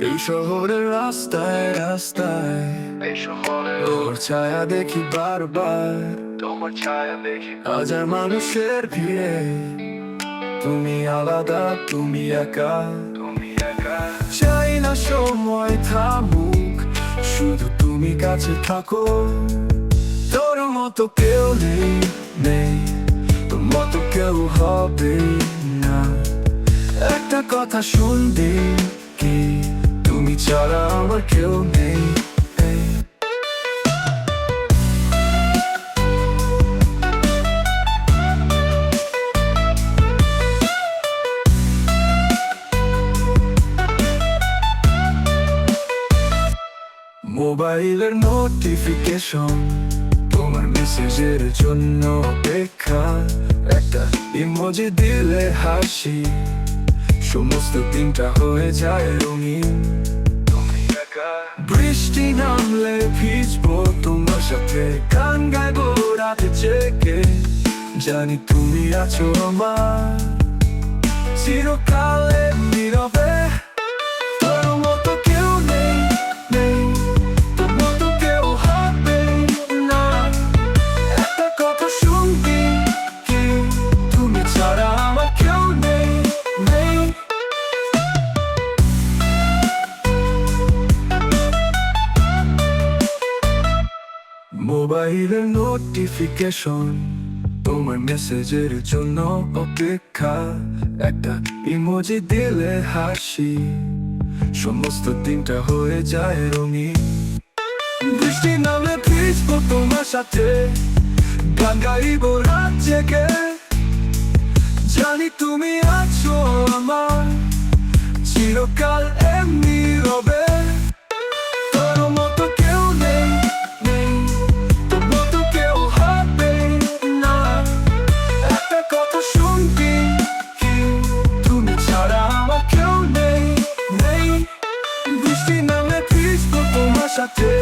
এই শহরের রাস্তায় রাস্তায় এই শহরে ছায়া দেখি বারবার। তোমার ছায়া দেখি হাজার মানুষের ভিড়ে। তুমি আলাদা তুমি একা। তুমি একা। চাই না সময় থামুক শুধু তুমি কাছে থাকো। তোর মতো কেউ নেই নেই। তোর মতো কেউ হবে না। একটা কথা ছাড়া আমার কেউ। মোবাইলের নোটিফিকেশন তোমার মেসেজের জন্য অপেক্ষা একটা ইমোজি দিলে হাসি, সমস্ত দিনটা হয়ে যায় রঙিন বৃষ্টি নামলে ভিজবো তোমার সাথে গান গাইবো রাতে জেগে। জানি তুমি আছো আমার। চিরকালে মোবাইলের নোটিফিকেশন তোমার মেসেজের জন্য অপেক্ষা। একটা ইমোজি দিলে হাসি, সমস্ত দিনটা হয়ে যায় রঙিন। বৃষ্টি নামলে ভিজবো তোমার সাথে, গান গাইব রাত জানি তুমি আছো আমার, চিরকাল এমনি shot it.